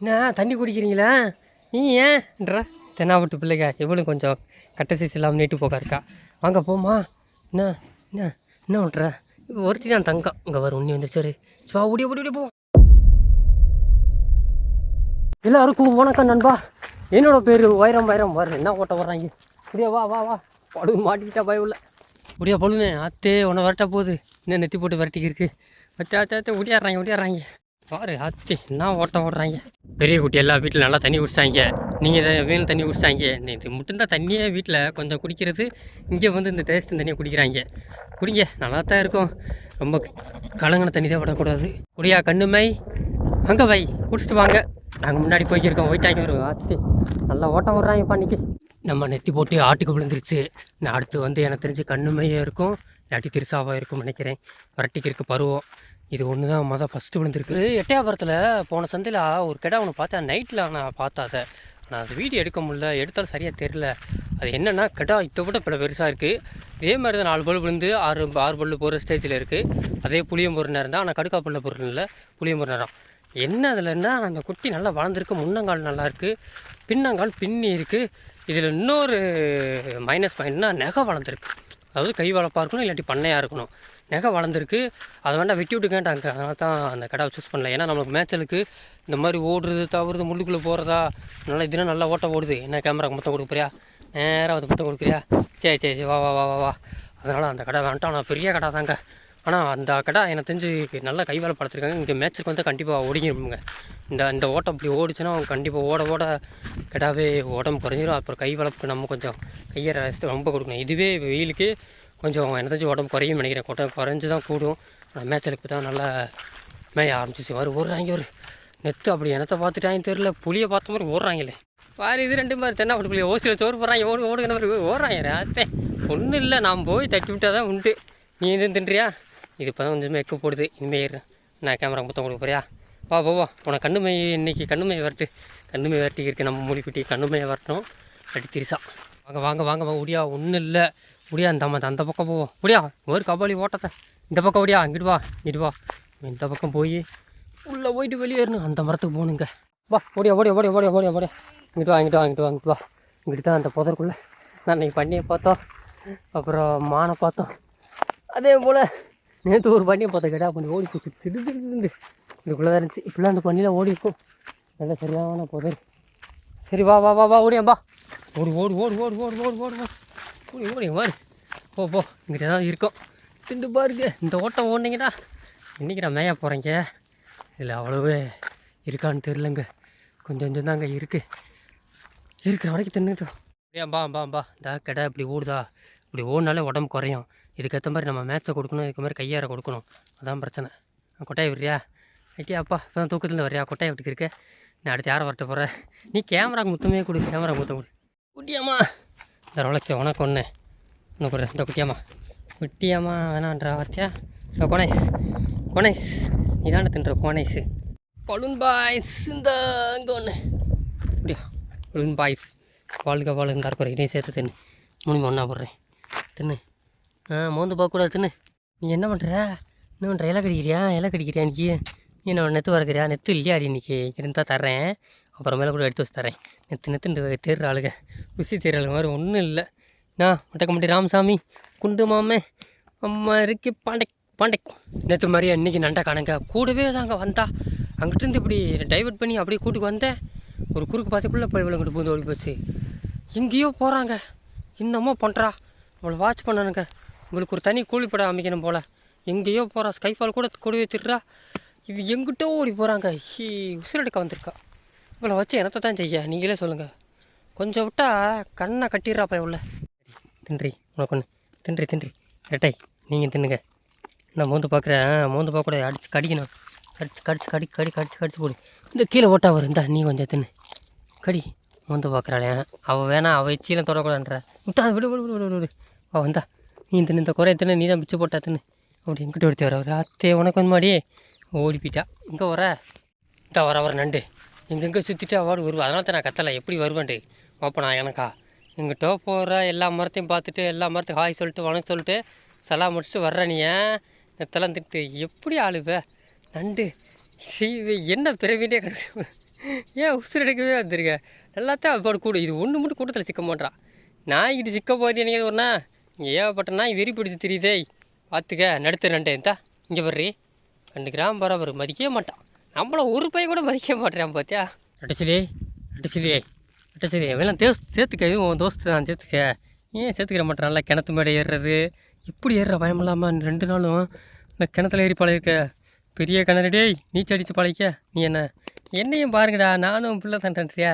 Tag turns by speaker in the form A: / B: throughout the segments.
A: என்ன தண்ணி குடிக்கிறீங்களா? நீ ஏன்ன்றா தென்னாவட்டு பிள்ளைங்க எவ்வளோ கொஞ்சம் கட்ட சீஸ் இல்லாமல் நீட்டு போக இருக்கா. வாங்க போமா என்ன என்ன என்ன பண்ணுற ஒருத்தி தான் தங்கம். இங்கே வரும் உன்னி வந்துருச்சு வா ஓடி ஓடி ஓடி போ. எல்லாருக்கும் வணக்கம் நண்பா. என்னோட பேர் வைரம் வைரம். வர என்ன ஓட்ட வர்றாங்க முடியா வா வா வா. படு மாட்டிக்கிட்டா பயம் இல்லை. முடியா பொழுதுனே ஆத்தே உன்னை விரட்ட போகுது. என்ன நெத்தி போட்டு விரட்டிக்கு இருக்கு அத்தே அத்தே அத்தே ஒடியாடுறாங்க ஒடியாடுறாங்க பாரு ஆத்தே என்ன ஓட்டம் ஓடுறாங்க? பெரிய குட்டி எல்லா வீட்டில் நல்லா தண்ணி குடிச்சாங்க. நீங்கள் வேணும் தண்ணி குடிச்சாங்க. இது மட்டும்தான் தண்ணியே வீட்டில் கொஞ்சம் குடிக்கிறது. இங்கே வந்து இந்த டேஸ்ட் தண்ணியை குடிக்கிறாங்க. குடிங்க நல்லா தான் இருக்கும். ரொம்ப கலங்கின தண்ணி தான் விடக்கூடாது. குடியா கண்ணுமை அங்கே வை குடிச்சிட்டு வாங்க. நாங்கள் முன்னாடி போய்க்கிருக்கோம். போயிட்டாங்க ஒரு ஆத்தி நல்லா ஓட்டம் விட்றாங்க பண்ணிக்கு நம்ம நெட்டி போட்டு ஆட்டுக்கு விழுந்துருச்சு. நான் அடுத்து வந்து எனக்கு தெரிஞ்சு கண்ணுமையாக இருக்கும். இல்லாட்டி திருசாவாக இருக்கும் நினைக்கிறேன். வரட்டிக்கு இருக்க பருவம். இது ஒன்று தான் மொதல் ஃபஸ்ட்டு விழுந்திருக்கு எட்டையாபுரத்தில் போன சந்தையில் ஒரு கெடா ஒன்று பார்த்தேன். நைட்டில் நான் பார்த்தேன் அதை நான் அது வீடியோ எடுக்க முடியல. எடுத்தாலும் சரியாக தெரில அது என்னென்னா கெடா இதை விட பல பெருசாக இருக்குது இதே மாதிரி தான் நாலு பல் விழுந்து ஆறு ஆறு பல் போகிற ஸ்டேஜில் இருக்குது அதே புளியம்பொரு நேரம் தான். ஆனால் கடுக்கா பல்ல பொருள் இல்லை. புளியம்பொரு நேரம். என்ன அதில்னா அந்த குட்டி நல்லா வளர்ந்துருக்கு. முன்னங்கால் நல்லாயிருக்கு பின்னங்கால் பின்னி இருக்குது இதில் இன்னொரு மைனஸ் பாயிண்ட்னா நெகை வளர்ந்துருக்கு. அதாவது கை வளர்ப்பாக இருக்கணும் இல்லாட்டி பண்ணையாக இருக்கணும். நெகை வளர்ந்துருக்கு. அதை வேண்டாம் வெட்டி விட்டுக்கேன்ட்டாங்க அதனால தான் அந்த கடாவை சூஸ் பண்ணல. ஏன்னா நம்மளுக்கு மேய்ச்சலுக்கு இந்த மாதிரி ஓடுறது தவறுது முள்ளுக்குள்ளே போகிறதா நல்லா இதுனா நல்லா ஓட்ட ஓடுது. என்ன கேமராக்கு மொத்தம் கொடுக்குறியா? நேராக வந்து மொத்தம் கொடுக்குறியா? சரி சரி சரி வா வா வா வா வா. அதனால் அந்த கடை வேண்டாம். நான் பெரிய கடை தாங்க. ஆனால் அந்த கடை எனக்கு தெரிஞ்சு நல்லா கை படுத்துருக்காங்க இங்கே மேட்ச்சுக்கு வந்து கண்டிப்பாக ஓடிங்கிருப்பாங்க இந்த இந்த ஓட்டம் அப்படி ஓடிச்சுன்னா அவங்க கண்டிப்பாக ஓட ஓட கிடாவே உடம்பு குறைஞ்சிரும். அப்புறம் கை வளர்ப்புக்கு நம்ம கொஞ்சம் கையை ரெஸ்ட் ரொம்ப கொடுக்கணும். இதுவே வெயிலுக்கு கொஞ்சம் எனதாச்சும் உடம்பு குறையும் நினைக்கிறேன். கொட்டை குறைஞ்சி தான் கூடும். ஆனால் மேய்ச்சலுக்கு தான் நல்லா மேய ஆரம்பிச்சிச்சு. வரும் ஓடுறாங்க ஒரு நெத்து அப்படி எனத்தை பார்த்துட்டாங்கன்னு தெரில புளியை பார்த்த மாதிரி ஓடுறாங்களே. வேறு இது ரெண்டு மாதிரி அப்படி புளியை ஓசியில் சோறு போடுறாங்க. ஓடு ஓடுகிற மாதிரி ஓடுறாங்க ராத்தே ஒன்றும் இல்லை. நான் போய் தட்டி விட்டால் தான் உண்டு. நீ எதுவும் தின்றியா? இது இப்போ தான் கொஞ்சமாக எக்கு போடுது. இனிமேல் நான் கேமரா மொத்தம் கொடுக்க போறியா? வா போவா உனக்கு கண்ணுமை இன்னைக்கு கண்ணுமை வரட்டு. கண்ணுமை வரட்டி இருக்கு. நம்ம மூலிக்குட்டி கண்ணுமையை வரட்டும். அடி திரிசா. வாங்க வாங்க வாங்க வாங்க. முடியா ஒன்றும் இல்லை. முடியா இந்த மாதிரி அந்த பக்கம் போவோம். முடியா ஒரு கபாலி ஓட்டத்தை. இந்த பக்கம் முடியா இங்கிட்டு வா இங்கிட்டு வா. இந்த பக்கம் போய் உள்ளே போயிட்டு வெளியேறணும் அந்த மரத்துக்கு போகணுங்க. வா ஓடியா ஓடியா ஓடியா ஓடியா ஓடியா ஓடியா. இங்கிட்டு வா இங்கிட்டு வா இங்கிட்டு வா இங்கிட்டு வா. இங்கிட்டு தான் அந்த புதருக்குள்ளே நான் இன்னைக்கு பண்ணியை பார்த்தோம். அப்புறம் மானை பார்த்தோம். அதே போல் நேற்று ஒரு பண்ணியை பார்த்தோம் கேட்டா பண்ணி ஓடி போச்சு திடு திரு இதுக்குள்ளே தான் இருந்துச்சு. இப்படிலாம் அந்த பண்ணியில் ஓடி இருக்கும். நல்ல சரியான புதர். சரி வா வா வா வா ஓடியா வா. ஓடு ஓடு ஓடு ஓடு ஓடு ஓடு ஓடு வா ஓடி ஓடி வாரு போ போ இங்கிட்ட தான் இருக்கும். திண்டு பாருங்க இந்த ஓட்டம் ஓடினீங்கடா இன்றைக்கி நான் மேய போகிறேங்க இதில் அவ்வளவு இருக்கான்னு தெரிலங்க கொஞ்சம் கொஞ்சம் தாங்க இருக்குது இருக்கிற வரைக்கும் தின்னுட்டோம் அப்படியா பா பா பா இந்த கடை இப்படி ஓடுதா? இப்படி ஓடினாலே உடம்பு குறையும். இதுக்கேற்ற மாதிரி நம்ம மேட்சை கொடுக்கணும் இதுக்கு மாதிரி கையார கொடுக்கணும். அதான் பிரச்சனை. கொட்டாய் விடுறியா? ஐட்டியா அப்பா இப்போ தான் தூக்கத்தில் வரியா கொட்டாய் விட்டுக்கு இருக்க. நான் அடுத்து யாரை வரட்ட போகிறேன் நீ கேமராக்கு முத்தமே கொடு கேமரா முத்தம் கொடு. குட்டியாம்மா. இந்த ரொலக்ஸ் உனக்கு ஒன்று இன்னும் கொடு இந்த குட்டியாம்மா. குட்டியாம்மா வேணான்றா வாத்தியா இந்த கோனைஸ். கோனைஸ். இதான தின்ற கோனைஸு. பலூன் பாய்ஸ் இந்த இங்கே ஒன்று அப்படியா பலூன் பாய்ஸ் வாழ்க வாழ்க இருக்கிற இதையும் சேர்த்து தின்னு. மூணு ஒன்றா போடுறேன். தின்னு. ஆ மோந்து பார்க்கக்கூடாது தின்னு. நீ என்ன பண்ணுற என்ன பண்ணுற இலை கடிக்கிறியா? இலை கடிக்கிறியா இன்னைக்கு? நீ என்ன நெத்து வரக்கிறியா நெத்து இல்லையாடி இன்னைக்கு? இருந்தால் தர்றேன். அப்புறமேல கூட எடுத்து வச்சு தரேன். நெத்து நெத்துன்னு தேடுற ஆளுங்க ருசி தேடுற ஆளுங்க மாதிரி ஒன்றும் இல்லை. நான் மட்டக்கம்பட்டி ராமசாமி குண்டு மாமே அம்மா இருக்கு பாண்டை பாண்டை. நேற்று மாதிரியே இன்னைக்கு நண்டை காணுங்க. கூடவே தாங்க வந்தா. அங்கிட்டிருந்து இப்படி டைவர்ட் பண்ணி அப்படியே கூட்டுக்கு வந்தேன். ஒரு குறுக்கு பார்த்துக்குள்ளே போய் இவ்வளோ பூந்து ஓடி போச்சு. எங்கேயோ போகிறாங்க இன்னமும் பண்ணுறா அவளை வாட்ச் பண்ணணுங்க. உங்களுக்கு ஒரு தனி கூலிப்பட அமைக்கணும் போல். எங்கேயோ போகிறா ஸ்கைஃபால் கூட கூடவே திருறா இது எங்கிட்டோ ஓடி போகிறாங்க ஹீ உசுரடுக்க வந்திருக்கா. இவ்வளோ வச்சு என்னத்தை தான் செய்ய? நீங்களே சொல்லுங்கள் கொஞ்சம் விட்டா கண்ணை கட்டிடுறாப்பா உள்ள தின்றி உனக்கு ஒன்று தின்றி தின்றி. ரெட்டை நீங்கள் தின்னுங்க. நான் மோந்து பார்க்குறேன் மோந்து பார்க்கக்கூடாது அடிச்சு கடிக்கணும். கடிச்சு கடிச்சு கடி கடி கடிச்சு கடிச்சு போடு. இந்த கீழே ஓட்டா வருந்தா நீ கொஞ்சம் தின்னு. கடி மோந்து பார்க்குறாளே அவள் வேணாம் அவள் சீலை தொடக்கூடாதுன்ற. விட்டா விடு விடு விடு விடு விடு. அவள் வந்தா. நீ தின்னு. இந்த குறைய தின்னு. நீ தான் பிச்சு போட்டா தின்னு. அப்படி எங்கிட்ட ஒருத்தி வர ஒரு அத்தே உனக்கு வந்து மாடி ஓடி போயிட்டா இங்கே வர. இந்த வர வர நண்டு. எங்கெங்கே சுற்றிட்டு அவார்டு வருவா. அதனால தான் நான் கத்தலை எப்படி வருவேன்ட்டு ஓப்பனா எனக்கா? எங்கிட்ட போகிற எல்லா மரத்தையும் பார்த்துட்டு எல்லா மரத்தையும் ஹாய் சொல்லிட்டு வணக்கம் சொல்லிட்டு சலா முடிச்சுட்டு வர்ற நீ நெத்தெல்லாம் திட்டு எப்படி ஆளுவ நண்டு. சீ, இது என்ன பிறவினே கிடையாது ஏன் உசுர் எடுக்கவே வந்திருக்க? எல்லாத்தையும் அப்படி கூடு. இது ஒன்று மட்டும் கூட்டத்தில் சிக்க மாட்டான் நாய்கிட்ட சிக்க போகுது எனக்கு ஒன்றா இங்கே ஏகப்பட்டனா வெறி பிடிச்சி தெரியுதே. பார்த்துக்க நடுத்து ரெண்டு இந்தா இங்கே வர்றி. கண்டுக்கிறான் பரவாயில்ல மதிக்கவே மாட்டான் நம்மள ஒரு பையன் கூட மதிக்க மாட்டேறான் பார்த்தியா அட்டச்சிலே அட்டச்சிலே அட்டச்சிலே எல்லாம் தேஸ் சேர்த்துக்க இது உன் தோஸ்து தான் சேர்த்துக்க. ஏன் சேர்த்துக்கிற நல்லா கிணத்து மேடை ஏறுறது. இப்படி ஏறுற பயம் இல்லாமல் ரெண்டு நாளும் இந்த கிணத்துல ஏறி பழகிருக்க. பெரிய கிணறுடே நீச்சல் அடித்து பழகிக்க. நீ என்ன? என்னையும் பாருங்கடா நானும் பிள்ளை தண்டன்றியா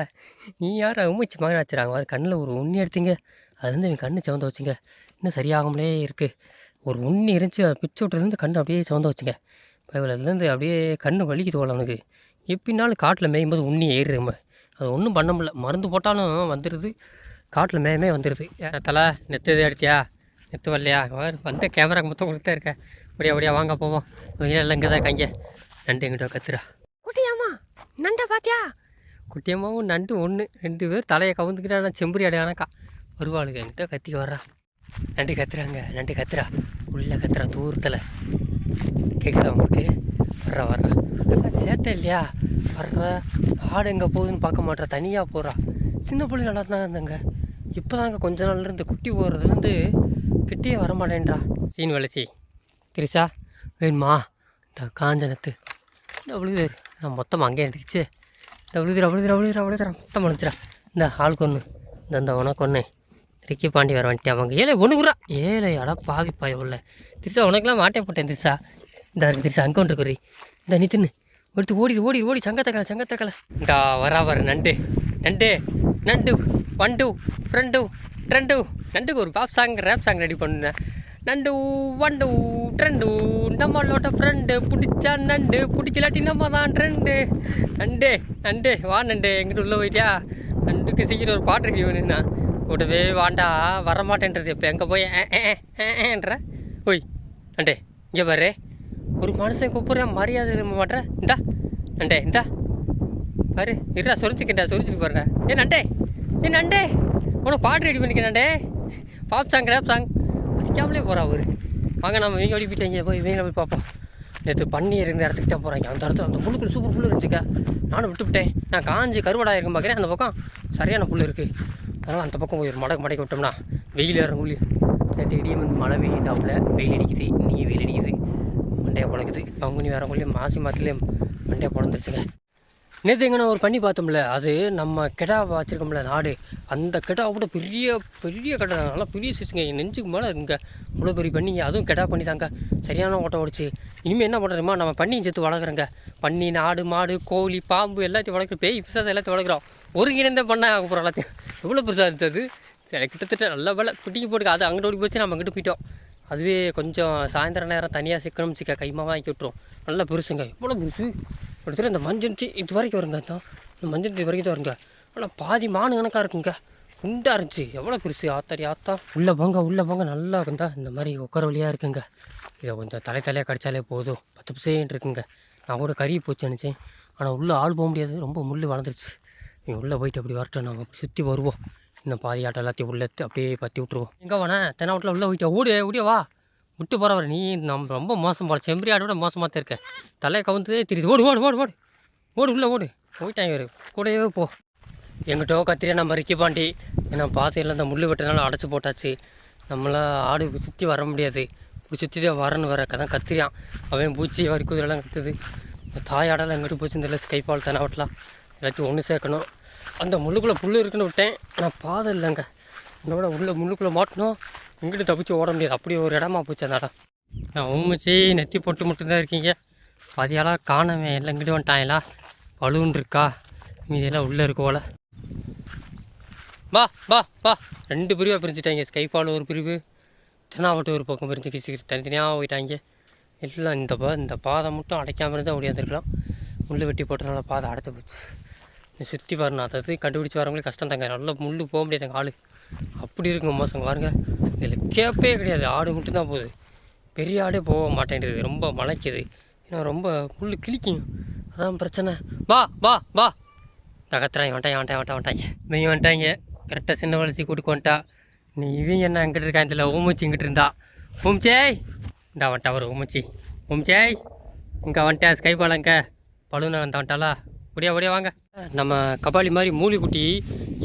A: நீ யார் உமைச்சு மகன் வச்சுறாங்க அது கண்ணில் ஒரு உண்ணி எடுத்தீங்க அது வந்து என் கண்ணு சிவந்த வச்சுங்க. இன்னும் சரியாகாமலே இருக்குது ஒரு உண்ணி இருந்துச்சு அதை பிச்சு விட்டுறதுலேருந்து கண்ணு அப்படியே சிவந்த வச்சுங்க. அதுலேருந்து அப்படியே கண்ணு வலிக்குது போல அவனுக்கு. எப்படினாலும் காட்டில் மேயும்போது உண்ணி ஏறுது அது ஒன்றும் பண்ண முடியல. மருந்து போட்டாலும் வந்துடுது காட்டில் மேயமே வந்துடுது தலை நெத்து எது அடித்தியா நெத்து வரலையா? வாரு, வந்த கேமராக்கு மொத்தம் கொடுத்தா இருக்க. அப்படியா அப்படியா வாங்க போவோம். இவங்க எல்லாம் இங்கே தான் இருக்காங்க. நண்டு எங்கிட்ட கத்துறா. குட்டியாமா நண்டை பாத்தியா? குட்டியம்மாவும் நண்டு ஒன்று ரெண்டு பேர் தலையை கவுந்துக்கிட்டா செம்புரி அடையானக்கா வருவாளுங்க என்கிட்ட கத்திக்கு வர்றா. நண்டு கத்துறாங்க நண்டு கத்துறா. உள்ள கத்துறா தூரத்தில். கேட்குதா உங்களுக்கு? வர்றா வர்றா. சேட்டை இல்லையா வர்ற. ஆடு எங்கே போகுதுன்னு பார்க்க மாட்டா தனியாக போகிறா சின்ன பிள்ளை நல்லா தான் இருந்தாங்க. இப்போ தாங்க கொஞ்ச நாள்லேருந்து குட்டி போகிறதுலேருந்து கிட்டே வரமாட்டேன்றா. சீன் வளர்ச்சி. திரிசா வேணுமா? இந்த காஞ்ச நத்து இந்த விழுது நான் மொத்தமாக அங்கேயே இருந்துச்சு இந்த விழுதுரா விழுதுரா விழுதுரா விழுதுரா. மொத்தம் அனுப்பிச்சிடா இந்த ஆள் கொன்று இந்த இந்த உனக்கு ஒன்று ரிக்கி பாண்டி வர வந்துட்டு அவங்க. ஏழை ஒன்று ஏழை அடா பாவி பாய உள்ள. திருசா உனக்கெல்லாம் மாட்டே போட்டேன் திரிசா இந்த இருக்கு திருசா அங்கே ஒன்று குறி இந்த நீ தின்னு. ஓடி ஓடி ஓடி. சங்கத்தக்கலை சங்கத்தக்கலை. இந்தா வரா வர நண்டு. நண்டு நண்டு வண்டு ஃப்ரெண்டு ட்ரெண்டு. நண்டுக்கு ஒரு pop song rap song ready பண்ணுனேன் நண்டு வண்டு ட்ரெண்டு. நம்மளோட ஃப்ரெண்டு பிடிச்சா நண்டு. பிடிக்கலாட்டி நம்ம தான் ட்ரெண்டு நண்டு நண்டு. வா நண்டு. எங்கிட்ட உள்ள போயிட்டியா? நண்டுக்கு சீக்கிரம் ஒரு பாட்டு இருக்கு இவனுண்ணா கூடவே வாண்டா வரமாட்டேன்றது. இப்போ எங்கே போய் ஏன்ற ஓய் நண்டே இங்கே பாரு. ஒரு மனுஷன் கூப்பிட்றேன் மரியாதை விரும்ப மாட்டேன் இந்தா நண்டே இந்தா. பாரு இருடா சொரிச்சுக்கிட்டா சொரிச்சுட்டு போடுறேன் ஏ நண்டே ஏ நண்டே. உனக்கு பாட்டு ரெடி பண்ணிக்க நண்டே. பாப் சாங் ரேப் சாங் அதுக்காமலே போகிறா அவரு. வாங்க நம்ம இவங்க ஓடி போயிட்டாங்க போய் இவங்க போய் பார்ப்போம். நேற்று பண்ணி இருந்த இடத்துக்கு தான் போகிறாங்க அந்த இடத்துல அந்த புல்லுக்குள்ள சூப்பர் புல் இருந்துச்சுக்கா. நானும் விட்டுவிட்டேன் நான் காஞ்சி கருவடாக இருக்கும் பார்க்குறேன் அந்த பக்கம் சரியான புல் இருக்குது அதனால் அந்த பக்கம் போய் ஒரு மடக்கு மடக்கி விட்டோம்னா வெயில் இறங்குள்ளி நேற்று இடியும் வந்து மழை வெயிலாப்புல வெயில் அடிக்குது இன்றைக்கி வெயில் அடிக்குது மண்டையை பிழக்குது பங்குனி வரக்குள்ளேயும் மாசி மாதத்துலேயும் மண்டையை பிறந்துருச்சுங்க நேற்று எங்கே ஒரு பண்ணி பார்த்தோம்ல அது நம்ம கெடா வச்சுருக்கோம்ல நாடு. அந்த கெடா கூட பெரிய பெரிய கெடா நல்லா பெரிய சிசுங்க நெஞ்சுக்கு மேலே இருங்க இவ்வளோ பெரிய பண்ணிங்க அதுவும் கெடா பண்ணி தாங்க. சரியான ஓட்டம் ஓடிச்சு. இனிமேல் என்ன பண்ணுறோமா நம்ம பண்ணியும் சேர்த்து வளர்க்குறோங்க. பண்ணி நாடு மாடு கோழி பாம்பு எல்லாத்தையும் வளர்க்குறோம். பேய் பிசாசம் எல்லாத்தையும் வளர்க்குறோம். ஒருங்கிணைந்த பண்ண அப்புறம் எல்லாத்தையும் எவ்வளோ பெருசாக இருந்தது சரி கிட்டத்தட்ட நல்ல வேலை. குட்டிக்கு போட்டு அது அங்கிட்டு ஓடி போச்சு நம்ம அங்கிட்டு போயிட்டோம். அதுவே கொஞ்சம் சாயந்தர நேரம் தனியாக சிக்கணும் சிக்க கைமா வாங்கி விட்டுரும். நல்லா பெருசுங்க. எவ்வளோ பெருசு? கிட்டத்தட்ட இந்த மஞ்சள் இது வரைக்கும் வருங்க தான் இந்த மஞ்சள் இது வரைக்கும் தான் வருங்க. ஆனால் பாதி மானு கணக்காக இருக்குங்க. குண்டாக இருந்துச்சு. எவ்வளோ பெருசு? ஆத்தாடி ஆத்தா. உள்ளே போங்க உள்ளே போங்க நல்லா இருந்தா இந்த மாதிரி உட்கார வழியாக இருக்குங்க. இதை கொஞ்சம் தலை தலையாக கடிச்சாலே போதும். பத்து பிசேன்னு இருக்குங்க. நான் கூட கறி போச்சு நினச்சேன். ஆனால் உள்ளே ஆள் போக முடியாது. ரொம்ப முள் வளர்ந்துருச்சு. நீ உள்ளே போயிட்டு அப்படி வரட்டும் நாங்கள் சுற்றி வருவோம். இன்னும் பாதி ஆட்டம் எல்லாத்தையும் உள்ளே எடுத்து அப்படியே பற்றி விட்ருவோம் எங்கே வானே தென்னாவட்டில் உள்ளே போயிட்டா ஓடு ஓடியா வா. விட்டு போகிறவர் நீ நம்ம ரொம்ப மோசம் போல. செம்பரி ஆடோட மோசமாக தான் இருக்க. தலையை கவுந்ததே தெரியுது. ஓடு ஓடு ஓடு ஓடு. ஓடு உள்ளே ஓடு. போயிட்டாங்க இவர். கூடவே போ. எங்கிட்ட கத்திரியா நம்ம ரிக்கி பாண்டி. ஏன்னா பாதையில் இந்த முள் வெட்டினால அடைச்சி போட்டாச்சு. நம்மளாம் ஆடு சுற்றி வர முடியாது. இப்படி சுற்றி தான் வரணும் வேற. கதான் கத்திரியான். அவன் பூச்சி வரி குதிரெல்லாம் கத்துது. தாய் ஆடெல்லாம் எங்கிட்ட போச்சுன்னு தெரியல. ஸ்கைபால் தெனாவட்டலாம் எல்லாத்தையும் ஒன்று சேர்க்கணும். அந்த முள்ளுக்குள்ளே புல் இருக்குன்னு விட்டேன். ஆனால் பாதை இல்லைங்க. என்னோட உள்ள முள்ளுக்குள்ளே மாட்டணும். எங்கிட்ட தப்பிச்சு ஓட முடியாது. அப்படி ஒரு இடமா போச்சு அந்த இடம். நான் உண்மைச்சி நெத்தி போட்டு மட்டும்தான் இருக்கீங்க. பாதியாலாம் காணவே எல்லாம் இங்கிட்டு வந்துட்டாங்களா? பலூன் இருக்கா? மீதியெல்லாம் உள்ளே இருக்கோல வா வா வா. ரெண்டு பிரிவாக பிரிஞ்சுட்டாங்க. ஸ்கைஃபால் ஒரு பிரிவு தென்னாவட்டு ஒரு பக்கம் பிரிஞ்சு கிசிக்கிட்டு தனித்தனியாக போயிட்டாங்க. எல்லாம் இந்த பா இந்த பாதை மட்டும் அடைக்காமல் இருந்தால் ஓடியாந்துருக்கலாம். முள் வெட்டி போட்டனால பாதை அடைச்சி போச்சு. சுற்றி வரணும் அதை கண்டுபிடிச்சி வரவங்களே கஷ்டம் தாங்க. நல்லா முள் போக முடியாது ஆளு. அப்படி இருக்குங்க மோசங்க. பாருங்க. இதில் கேப்பே கிடையாது. ஆடு மட்டும் தான் போகுது. பெரிய ஆடே போக மாட்டேங்குது ரொம்ப மலைக்குது. ஏன்னா ரொம்ப முள் கிழிக்கும். அதான் பிரச்சனை. வா வா வா. நகத்துறாங்க. வந்துட்டாங்க வந்துட்டாங்க வந்துட்டாங்க வந்துட்டாங்க இவங்க வந்துட்டாங்க. கரெக்டாக சின்ன வளர்ச்சி கூட்டுக்கு வந்துட்டா. நீ இவங்க என்ன அங்கிட்டு இருக்கான்? தெரியல ஓமூச்சி இங்கிட்டு இருந்தா. ஊமுச்சேய் இந்தா வந்துட்டா ஒரு ஓமூச்சி ஊமுச்சேய் இங்கே வந்துட்டேன். ஸ்கை பாலங்க பழுன வந்தா வந்துட்டாளா? ஒடியா ஒடியா வாங்க. நம்ம கபாலி மாதிரி மூலிக்குட்டி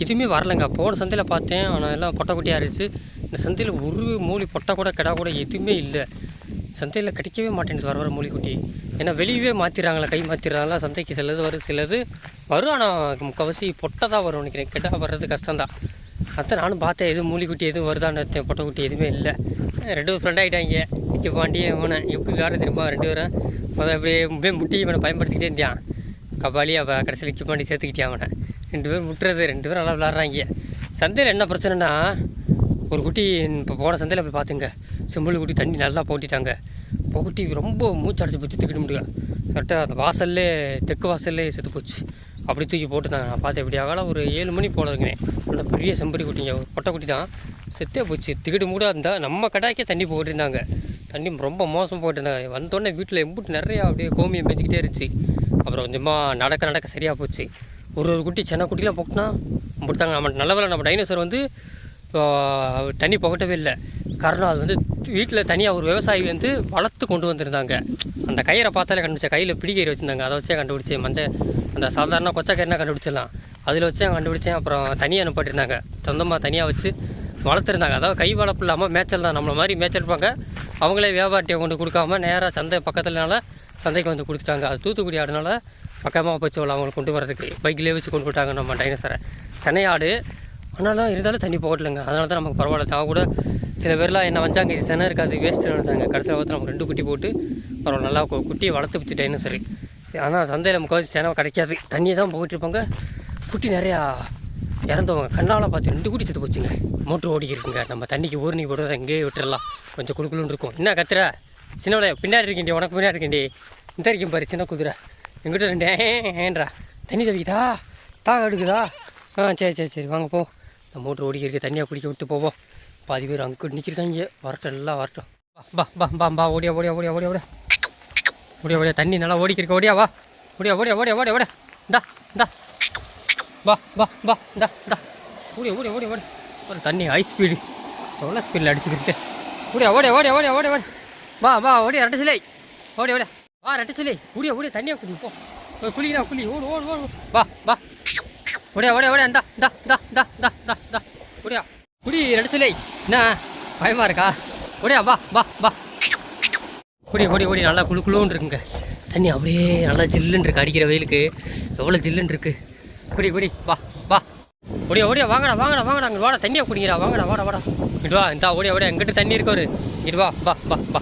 A: எதுவுமே வரலைங்க. போன சந்தையில் பார்த்தேன் ஆனால் எல்லாம் பொட்டை குட்டியாக இருந்துச்சு. இந்த சந்தையில் ஒரு மூலி பொட்டை கூட கிடா கூட எதுவுமே இல்லை. சந்தையில் கிடைக்கவே மாட்டேங்குது வர வர மூலிக்குட்டி ஏன்னா வெளியவே மாற்றிடுறாங்களா கை மாற்றிடுறாங்களா சந்தைக்கு சிலது வருது சிலது வரும். ஆனால் முக்கால்வாசி பொட்டை தான் வரும் நினைக்கிறேன். கிட்டா வர்றது கஷ்டம்தான். அதான் நானும் பார்த்தேன் எதுவும் மூலிக்குட்டி எதுவும் வருதான்னு. பார்த்தேன் பொட்டை குட்டி எதுவுமே இல்லை. ரெண்டு பேரும் ஃப்ரெண்ட் ஆகிட்டாங்க இங்கே பாண்டியே இவனை. எப்படி வேறு தெரியுமா ரெண்டு பேரும்? அதை அப்படியே முட்டியை இவனை பயன்படுத்திக்கிட்டே இருந்தான் கபாலி அவள் கடைசியில் கிக் பண்ணி சேர்த்துக்கிட்டான் அவனை. ரெண்டு பேரும் முட்டுறது ரெண்டு பேரும் நல்லா விளாட்றாங்க. சந்தையில் என்ன பிரச்சனைனா ஒரு குட்டி இப்போ போன சந்தையில் போய் பார்த்துங்க செம்புலி குட்டி தண்ணி நல்லா போட்டிட்டாங்க. போட்டி ரொம்ப மூச்சடைச்சு போச்சு திக்கிட்டு முடியல கரெக்டாக அந்த வாசல்லே தெற்கு வாசல்லே செத்து போச்சு. அப்படி தூக்கி போட்டுருந்தாங்க நான் பார்த்தேன் இப்படி ஒரு ஏழு மணி போல இருக்கிறேன் நல்ல பெரிய செம்பரி குட்டிங்க ஒரு பொட்டை குட்டி தான் செத்தே போச்சு. திக்கிட்டு மூடாக இருந்தால் நம்ம கடாய்க்கே தண்ணி போட்டிருந்தாங்க. தண்ணி ரொம்ப மோசம் போட்டுருந்தாங்க வந்தோடனே வீட்டில் எம்புட்டு நிறையா அப்படியே கோமியம் மேய்ச்சிக்கிட்டே இருந்துச்சு. அப்புறம் கொஞ்சமாக நடக்க நடக்க சரியாக போச்சு. ஒரு ஒரு குட்டி சின்ன குட்டிலாம் போக்குனா முடித்தாங்க நம்ம நல்ல நம்ம டைனோசர் வந்து தண்ணி புகட்டவே இல்லை. காரணம் அது வந்து வீட்டில் தனியாக ஒரு விவசாயி வந்து வளர்த்து கொண்டு வந்திருந்தாங்க. அந்த கயிறை பார்த்தாலே கண்டுபிடிச்சேன் கையில் பிடிக்கயிறு வச்சுருந்தாங்க. அதை வச்சே கண்டுபிடிச்சேன் மஞ்சள் அந்த சாதாரண கொச்சை கயிறுனா கண்டுபிடிச்சிடலாம். அதில் வச்சே கண்டுபிடிச்சேன். அப்புறம் தனியாக அனுப்பிட்டிருந்தாங்க சொந்தமாக தனியாக வச்சு வளர்த்துருந்தாங்க. அதாவது கை வளர்ப்பு இல்லாமல் மேய்ச்சல் தான். நம்மளை மாதிரி மேய்ச்சிருப்பாங்க. அவங்களே வியாபாரத்தை கொண்டு கொடுக்காம நேராக சந்தை பக்கத்துலனால சந்தைக்கு வந்து கொடுத்துட்டாங்க. அது தூத்துக்குடி ஆடுனால பக்கமாக போச்சு அவங்களை கொண்டு வரதுக்கு பைக்கிலே வச்சு கொண்டு விட்டாங்க நம்ம டைனோசரை ஆடு ஆனாலும் இருந்தாலும் தண்ணி போகலைங்க. அதனால தான் நமக்கு பரவாயில்ல. நான் கூட சில பேர்லாம் என்ன வந்தாங்க இது சென்னை இருக்காது வேஸ்ட்டு நினச்சாங்க. கடைசியில் பார்த்து நமக்கு ரெண்டு குட்டி போட்டு பரவாயில்ல நல்லா கு- குட்டியை வளர்த்து வச்சு டைனோசரி ஆனால் சந்தையில் முக்கால்வாசி செனை கிடைக்காது. தண்ணியை தான் போயிட்டு இருப்பாங்க. குட்டி நிறையா இறந்தவங்க கண்ணால் பார்த்து ரெண்டு கூட்டி செத்து போச்சுங்க. மோட்ரு ஓடிக்கிருக்குங்க. நம்ம தண்ணிக்கு ஊர்னி போடுறத இங்கேயே விட்டுறலாம். கொஞ்சம் குழுக்குழுன்னு இருக்கும். என்ன கத்துற? சின்ன பின்னாடி இருக்கேன்டி உனக்கு பின்னாடி இருக்கேன்டி. இந்த இருக்கும் பாரு சின்ன குதிரை. எங்கிட்ட ரெண்டு ஏன்றா தண்ணி தவிக்குதா தாக எடுக்குதா ஆ சரி சரி சரி வாங்க போ. இந்த மோட்ரு ஓடிக்கிருக்கு. தண்ணியாக குடிக்க விட்டு போவோம். பாதி பேர் அங்கே நிற்கிருக்காங்க வரட்டும் எல்லாம் வரட்டும். பா பா பா பா ஓடியா ஓடியா ஓடியா ஓடியா ஓடியா. ஓடியா ஓடியா தண்ணி நல்லா ஓடிக்கிருக்க. ஓடியா வா. ஓடியா ஓடியா ஓடியா ஓடியா ஓடியா. இந்தா இந்தா. வா வா வா இந்தா இந்தா. ஓடி ஓடி ஓடி ஓடி ஒரு தண்ணி ஹை ஸ்பீடு எவ்வளோ ஸ்பீடில் அடிச்சுக்கிட்டு. ஓடியா ஓடியா ஓடி ஓடியா ஓடி ஓடி வா வா ஓடியா ரெட்டை சிலை. ஓடியா ஓடியா. வா ரெட்டு சிலை. ஓடியா ஓடி தண்ணியாக குடி போ. குளிக்கிறா குளி ஓடு ஓடு ஓடு. வா வா. ஓடியா ஓடியா ஓடியா இந்தா இந்தா இந்தா இந்தா இந்தா இந்தா இந்தா. ஓடியா. குடி ரெட்டை சிலை. என்ன? பயமா இருக்கா? ஓடியா வா வா வா. ஓடி ஓடி ஓடி நல்லா குளு குழுன்னு இருக்குங்க. தண்ணி அப்படியே நல்லா ஜில்லுன்னு இருக்கு. அடிக்கிற வெயிலுக்கு. எவ்வளோ ஜில்லுன்னு இருக்குது குடி குடி வா வா. ஒடியா ஓடியா வாங்கடா வாங்கடா வாங்கடா அங்கே வாடா தண்ணியை குடிக்கிறா வாங்கடா வாடா வாடா. இட்டு வா இந்தா ஓடியா ஓடியா எங்கிட்ட தண்ணி இருக்கு ஒரு. இட்டு வா வா வா வா.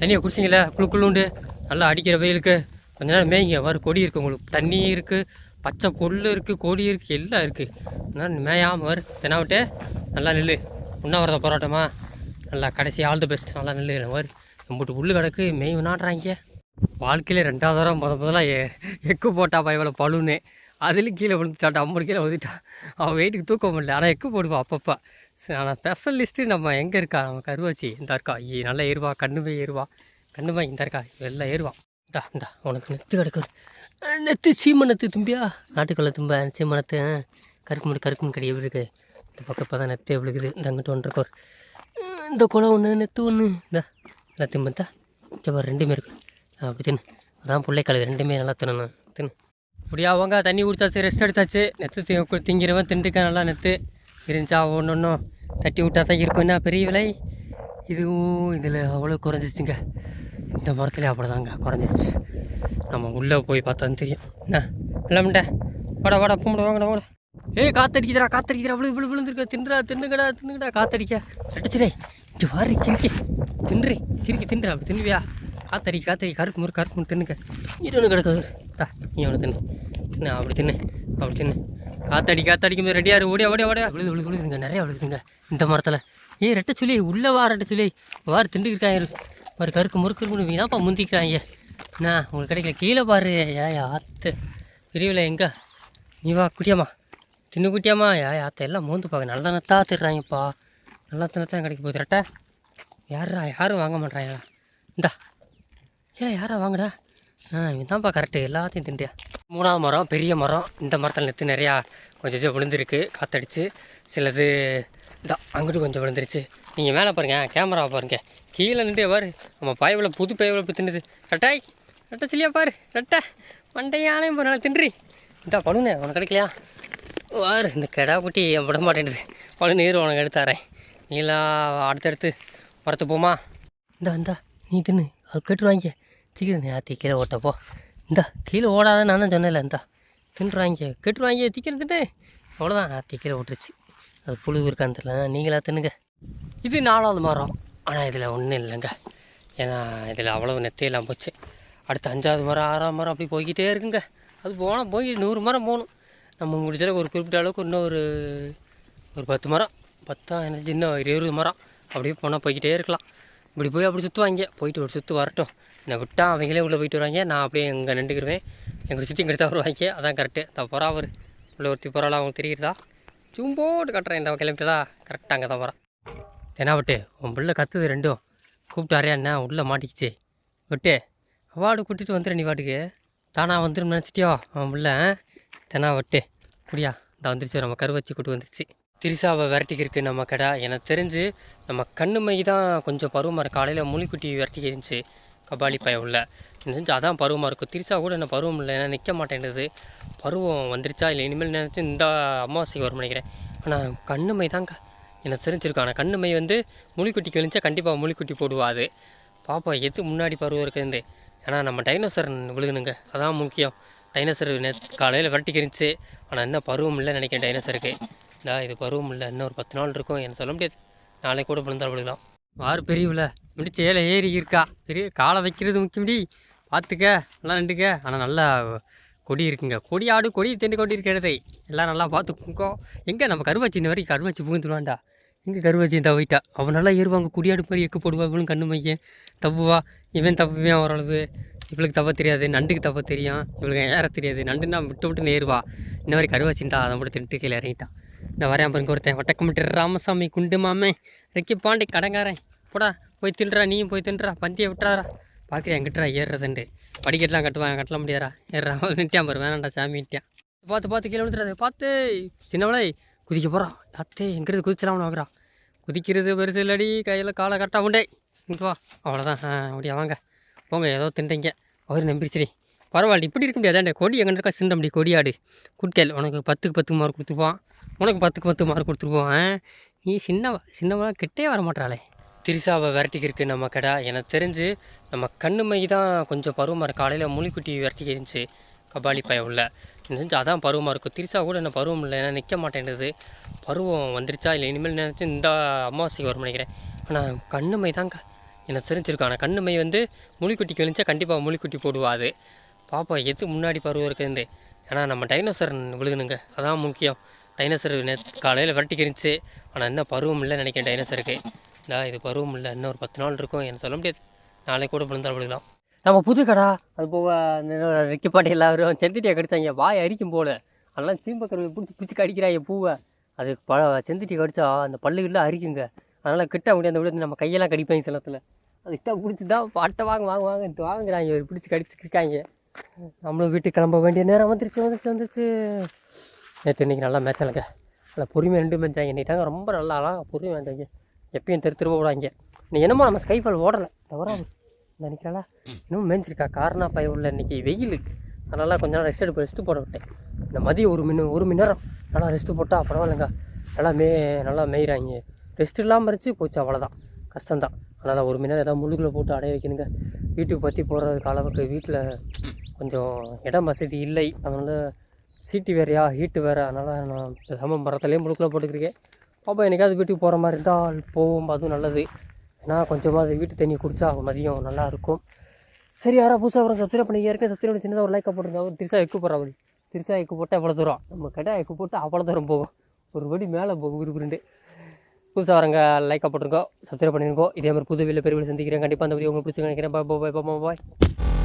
A: தண்ணியை குடிச்சிங்களே குழு குளுண்டு. நல்லா அடிக்கிற வெயிலுக்கு. கொஞ்ச நேரம் மேய்ங்க வரும் கொடி இருக்குது உங்களுக்கு. தண்ணி இருக்குது பச்சை புல் இருக்குது கொடி இருக்குது எல்லாம் இருக்குது அதனால் மேயாமல் வரு தினா விட்டு நல்லா நில்லு. உண்ணாவிரத போராட்டமா? நல்லா கடைசி ஆல் தி பெஸ்ட். நல்லா நில்லு வரு நம்மட்டு உள்ளு கிடக்கு மெய் வினாடுறாங்க வாழ்க்கையில் ரெண்டாவது தடவை முத முதலாக எ எக்கு போட்டா பயவில் பழுன்னு. அதுலேயும் கீழே விழுந்துட்டான் ஐம்பது கீழே விழுந்துட்டான். அவன் வெயிட்டுக்கு தூக்க முடியல ஆனால் எக்கு போடுவான் அப்பப்போ. ஆனால் ஸ்பெஷலிஸ்ட்டு நம்ம எங்கே இருக்கா? நம்ம கருவாச்சி இந்த இருக்கா? ஐயே நல்லா ஏறுவா கண்ணுமே ஏறுவா. கண்ணுமே இந்த இருக்கா? வெளில ஏறுவான். இந்தா இந்தா உனக்கு நெத்து கிடக்குது நெத்து சீமனத்து தும்பியா? நாட்டுக்கொள்ள தும்ப சீமனத்து கருக்கு முடி கருக்கு முடி எப்படி இருக்கு? இந்த பக்கம் இப்போ தான் நெத்து விழுகுது. இந்த அங்கிட்டு ஒன்று இருக்கோர் இந்த குளம் ஒன்று நெத்து ஒன்று இந்த நல்லா திம்பத்தா ரெண்டுமே இருக்கு. அப்படி தின்னு. அதான் பிள்ளை கழுது ரெண்டுமே நல்லா தின்னு தின்னு. இப்படியா அவங்க தண்ணி குடித்தாச்சு ரெஸ்ட் எடுத்தாச்சு. நெத்து திங்கிறவன் திண்டுக்க நல்லா நெத்து. இருந்துச்சா ஒன்று ஒன்றும் தட்டி விட்டா தான் இருக்கும். என்ன பெரிய விலை? இதுவும் இதில் அவ்வளோ குறைஞ்சிச்சுங்க. இந்த மரத்துலேயே அப்படிதாங்க குறைஞ்சிச்சு நம்ம உள்ளே போய் பார்த்தா தெரியும். என்ன இல்லாமட்ட வாடா வாடா பூமட வாங்கடா வாடா ஏய் காத்தடிக்கிறா காத்தடிக்கிறா அவ்வளோ இவ்வளோ விழுந்துருக்க தின்னுடா தின்னுங்கடா தின்னுங்கடா காத்தடிக்க. அடிச்சுடே இங்கே வாரி கிறுக்கி. தின்றி கிறுக்கி தின்றா. அப்படி தின்னுவியா? காத்தடி காத்தடி கருப்பு முறு கருப்பு முறு தின்னுக்க இது ஒன்று கிடக்குது தா நீ ஒன்று தின்னு. தின்னு அப்படி தின்னு அப்படி தின்னு. காத்தடி காத்தடிக்கும் போது ரெடியாக ஓடியா ஓடியா ஓடியா. விழுது விழுது விழுதுங்க நிறையா விழுதுங்க இந்த மரத்தில். ஏய் ரெட்டை சொல்லி உள்ளே வா ரெட்டை சொல்லி. வாரு திண்டுக்கிட்டாங்க ஒரு கருக்கு முறுக்கு முறுக்கு வீணாப்பா முந்திக்கிறாங்க அண்ணா உங்களுக்கு கிடைக்கல? கீழே பாரு. ஏய் ஆத்து. பிரிவில் எங்கே நீ வா குட்டியாம்மா. தின்னு குட்டியாம்மா. ஏ ஆத்த எல்லாம் மோந்து பார்க்க. நல்லா நத்தா திடுறாங்கப்பா நல்லா தினத்தான் கிடைக்க போகுது ரெட்டை. யாரா யாரும் வாங்க மாட்றாங்க இந்தா. ஏ யாரா வாங்கடா. ஆ இதான்ப்பா கரெக்டு எல்லாத்தையும் திண்டியா மூணாவது மரம் பெரிய மரம். இந்த மரத்தில் நிறுத்து நிறையா கொஞ்சம் கொஞ்சம் விழுந்துருக்கு காத்தடிச்சு. சிலது இதான் அங்கிட்டு கொஞ்சம் விழுந்துருச்சு. நீங்கள் மேலே பாருங்க கேமரா பாருங்க. கீழே நின்று பாரு. நம்ம பயவில் புது பயவில் இப்போ தின்னுது? ரெட்டாய் ரெட்டை சொல்லியா பாரு. ரெட்டை மண்டையாலையும் போகிற தின்றி. இந்தா பழுனே உனக்கு கிடைக்கலையா? வாரு இந்த கிடா குட்டி என் விட மாட்டேன்டுது பழு நீர் உனக்கு எடுத்து தரேன். நீலாம் அடுத்தடுத்து மரத்து போமா? இந்தா இந்தா நீ தின்னு. அது கேட்டுருவாங்க. சீக்கிரம் நீ கீழே ஓட்டப்போ. இந்தா கீழே ஓடாத நானும் சொன்னேன்ல இந்தா. தின்றுவாங்க கெட்டுருவாங்க சீக்கிரம் தின்னு அவ்வளோதான் ஆத்தி கீழே ஓட்டுருச்சு. அது புழு இருக்கான்னு தெரியல நீங்களா தின்னுங்க. இது நாலாவது மரம். ஆனால் இதில் ஒன்றும் இல்லைங்க. ஏன்னா இதில் அவ்வளோ நெத்தையெல்லாம் போச்சு. அடுத்து அஞ்சாவது மரம் ஆறாம் மரம் அப்படி போய்கிட்டே இருக்குங்க. அது போனால் போய் நூறு மரம் போகணும். நம்ம முடிஞ்சளவுக்கு ஒரு குறிப்பிட்ட அளவுக்கு இன்னும் ஒரு ஒரு பத்து மரம். பத்தா என்ன சின்ன ஒரு இருபது மரம். அப்படியே போனால் போய்கிட்டே இருக்கலாம். இப்படி போய் அப்படி சுற்றுவாங்க போயிட்டு ஒரு சுற்று வரட்டும். என்னை விட்டால் அவங்களே உள்ளே போயிட்டு வருவாங்க. நான் அப்படியே இங்கே நின்றுக்கிருவேன். எங்களை சுற்றி இங்கே தான் வருவாங்க. அதான் கரெக்டு இந்த புறா ஒரு உள்ள ஒருத்தி புறாலாம் அவங்க தெரியுறதா? சும்போட்டு கட்டுறேன். இந்த கிளம்பிட்டதா? கரெக்டாக அங்கே தான் வரேன் தெனாவட்டு உன் பிள்ளை கத்துது ரெண்டும். கூப்பிட்டாரே என்ன உள்ளே மாட்டிக்கிச்சு. விட்டு. அவார்டு கொடுத்துட்டு வந்துடு நீ வாட்டுக்கு தானா வந்துடும் நினச்சிட்டியோ அவன் பிள்ளை தெனா விட்டு. குடியா இந்த வந்துருச்சு. நம்ம கருவச்சி கூட்டு வந்துருச்சு. திரிசாவை விரட்டிக்கிருக்கு நம்ம கடை. எனக்கு தெரிஞ்சு நம்ம கண்ணு மை தான் கொஞ்சம் பருவமாக காலையில் முழிக்குட்டி விரட்டிக்கு இருந்துச்சு கபாலி பையன் உள்ள. எனக்கு தெரிஞ்சு அதான் பருவமாக இருக்கும். திரிசா கூட என்ன பருவம் இல்லை ஏன்னா நிற்க மாட்டேன்றது. பருவம் வந்துருச்சா இல்லை இனிமேல் நினச்சி இந்த அமாவாசைக்கு வரும்னு நினைக்கிறேன். ஆனால் கண்ணுமை தாங்க எனக்கு தெரிஞ்சிருக்கும். ஆனால் கண்ணுமை வந்து முழிக்குட்டி கிழிச்சா கண்டிப்பாக முழிக்குட்டி போடுவா அது. பாப்போம் எது முன்னாடி பருவம் இருக்குதுன்னு. ஏன்னா நம்ம டைனோசர் விழுகணுங்க. அதான் முக்கியம். டைனோசர் நேற்று காலையில் விரட்டிக்கிருந்துச்சு ஆனால் என்ன பருவம் இல்லை நினைக்கிறேன் டைனோசருக்கு. இந்த இது பருவம் இல்லை. இன்னும் ஒரு பத்து நாள் இருக்கும். எனக்கு சொல்ல முடியாது. நாளைக்கு கூட விழுந்தால் விழுகலாம். வாரு பெரியவில் முடிச்சு ஏழை ஏறி இருக்கா? பெரிய காலை வைக்கிறது முக்கியம்டி. பார்த்துக்க நல்லா நின்றுக்க. ஆனால் நல்லா கொடி இருக்குங்க. கொடி ஆடு கொடி தெண்டு கொடி இருக்கிறதை எல்லாம் நல்லா பார்த்துக்கோ எங்கே நம்ம கருவாச்சி இந்த வரைக்கும் கருவாச்சி புகுந்துருவான்டா எங்கே கருவாச்சி தவிட்டா அவன் நல்லா ஏறுவாங்க. குடியாடு மாதிரி எக்கு போடுவா. இவளும் கண்ணு மையன். தப்புவா இவன் தப்புவான் ஓரளவு. இவளுக்கு தப்ப தெரியாது. நண்டுக்கு தப்ப தெரியும். இவளுக்கு ஏற தெரியாது. நண்டுன்னா விட்டு விட்டு நேருவா இந்த மாதிரி கருவாச்சின்டா அதை மட்டும் தின்ட்டு கீழே இறங்கிட்டான் இந்த வரையா பாருங்க ஒருத்தன் வட்டக்கமிட்டு ராமசாமி குண்டு மாமே. ரெக்கி பாண்டி கடங்காரன் போடா போய் தின்றா நீயும் போய் தின்றா பந்தியை விட்டுறாரா பார்க்குறியா எங்கிட்டா ஏறுறதுண்டு. படிக்கட்டுலாம் கட்டுவான் கட்டலாம் முடியாதா ஏறா நிட்டியான் பாரு வேணாண்டா சாமி நிட்டியான் பார்த்து பார்த்து கீழே விழுந்துடாது பார்த்து. சின்னவளை குதிக்க போகிறான் அத்தே எங்கிறது குதிச்சலாம் வாங்குறான் குதிக்கிறது பெருசு இல்லடி கையில் காலை கரெக்டாக உண்டே. இங்கே வா அவ்வளோதான் ஆ அப்படியா வாங்க. போங்க ஏதோ தின்றீங்க. அவர் நம்பிருச்சுடி பரவாயில்ல இப்படி இருக்க முடியாதாண்டே? கொடி எங்கே இருக்கா? சிந்த கொடியாடு. குட்கேல் உனக்கு பத்துக்கு பத்து மார்க் கொடுத்துப்பான். உனக்கு பத்துக்கு பத்து மார்க் கொடுத்துருப்போம் நீ சின்னவா சின்னவா கிட்டே வர மாட்டாளே. திரிசாவை விரட்டிக்கு இருக்குது நம்ம கடை. எனக்கு தெரிஞ்சு நம்ம கண்ணுமை தான் கொஞ்சம் பருவமாக இருக்கு காலையில் முழிக்குட்டி விரட்டிக்கு இருந்துச்சு கபாலி பையன் உள்ள. தெரிஞ்சு அதான் பருவமாக இருக்கும் திரிசா கூட என்ன பருவம் இல்லை ஏன்னா நிற்க மாட்டேன்றது. பருவம் வந்துருச்சா இல்லை இனிமேல் நினச்சி இந்த அமாவாசைக்கு வரும்னு நினைக்கிறேன். ஆனால் கண்ணுமை தாங்க எனக்கு தெரிஞ்சிருக்கும். ஆனால் கண்ணுமை வந்து முழிக்குட்டி கிழிச்சா கண்டிப்பாக முழிக்குட்டி போடுவா அது. பாப்பா எது முன்னாடி பருவம் இருக்குது ஏன்னா நம்ம டைனோசர் விழுகணுங்க. அதான் முக்கியம். டைனோசர் நேற்று காலையில் விரட்டிக்கு இருந்துச்சு. ஆனால் என்ன பருவம் இல்லை நினைக்கிறேன் டைனோசருக்கு. இந்த இது பருவம் இல்லை. இன்னும் ஒரு பத்து நாள் இருக்கும். எனக்கு சொல்ல முடியாது. நாளைக்கு கூட விழுந்தால் விழுகலாம். நம்ம புது கடா. அது போக ரெக்கிப்பாட்டி எல்லாரும் செந்திட்டியை கடிச்சாங்க. வாய் அரிக்கும் போல. அதெல்லாம் சீம்பக்கருவை பிடிச்சி பிடிச்சி கடிக்கிறாங்க பூவை. அது ப செந்திட்டி கடிச்சா அந்த பல்லுகள்லாம் அரிக்குங்க. அதனால் கிட்ட முடியாது அந்த விட நம்ம கையெல்லாம் கடிப்பாங்க சிலத்தில். அது கிட்ட பிடிச்சி தான் பாட்டை வாங்க வாங்க வாங்க வாங்குறாங்க. பிடிச்சி கடிச்சிருக்காங்க நம்மளும் வீட்டுக்கு கிளம்ப வேண்டிய நேரம் வந்துருச்சு வந்துருச்சு வந்துருச்சு. நேற்று இன்றைக்கி நல்லா மேய்ச்சலுங்க நல்லா பொறுமையாக ரெண்டு மேய்ச்சாங்க நீட்டாங்க ரொம்ப நல்லா அழகாக பொறுமையாக மேய்ச்சாங்க எப்பயும் தெரு திரும்ப விடாங்க நீ என்னமோ நம்ம ஸ்கைஃபால் ஓடலை. தவறா நினைக்கிறாளா இன்னும் மேய்ஞ்சிருக்கா காரணம் பய உள்ள இன்றைக்கி வெயில் அதனால் கொஞ்ச நேரம் ரெஸ்ட் எடுப்பு ரெஸ்ட்டு போட விட்டேன். இந்த மதியம் ஒரு மணி ஒரு மணி நேரம் நல்லா ரெஸ்ட்டு போட்டால் பரவாயில்லைங்க. நல்லா மே நல்லா மேய்கிறாங்க ரெஸ்ட் இல்லாமல் இருந்துச்சு போச்சு அவ்வளோதான் கஷ்டம்தான். அதனால் ஒரு மணி நேரம் ஏதாவது முழுக்கில் போட்டு அடைய வைக்கணுங்க. வீட்டுக்கு பற்றி போகிறதுக்கு அளவுக்கு வீட்டில் கொஞ்சம் இடம் வசதி இல்லை. அதனால் சீட்டு வேறையா? ஹீட்டு வேறு. அதனால் நான் பேசாமல் மரத்துலேயும் முழுக்கில் போட்டுக்கிறேன் பாப்பா என்னைக்காவது வீட்டுக்கு போகிற மாதிரி இருந்தால் போவோம். அதுவும் நல்லது. ஏன்னா கொஞ்சமாக வீட்டு தண்ணி குடித்தா மதியம் நல்லா இருக்கும். சரி யாராவது புதுசாக வரும் சப்ஸ்கிரைப் பண்ணி இருக்கேன். சப்ஸ்கிரைப் பண்ணி சின்னதாக ஒரு லைக்கை போட்டுருங்க ஒரு திருசா எக்கு போடுறா ஒரு திருசா எக்கு போட்டால் எவ்வளோ தூரம்? நம்ம கடை எக்கு போட்டு அவ்வளோ தூரம் போகும் ஒரு படி மேலே போகும் விரும்புண்டு புதுசாக வரங்க லைக்கை போட்டுருக்கோம். சப்ஸ்கிரைப் பண்ணிருக்கோம் இதே மாதிரி புது வீட்டில் பெரிய சந்திக்கிறேன். கண்டிப்பாக அந்த வீடியோ உங்களுக்கு பிடிச்சி நினைக்கிறேன். பாய் பாய் பாய் பாய்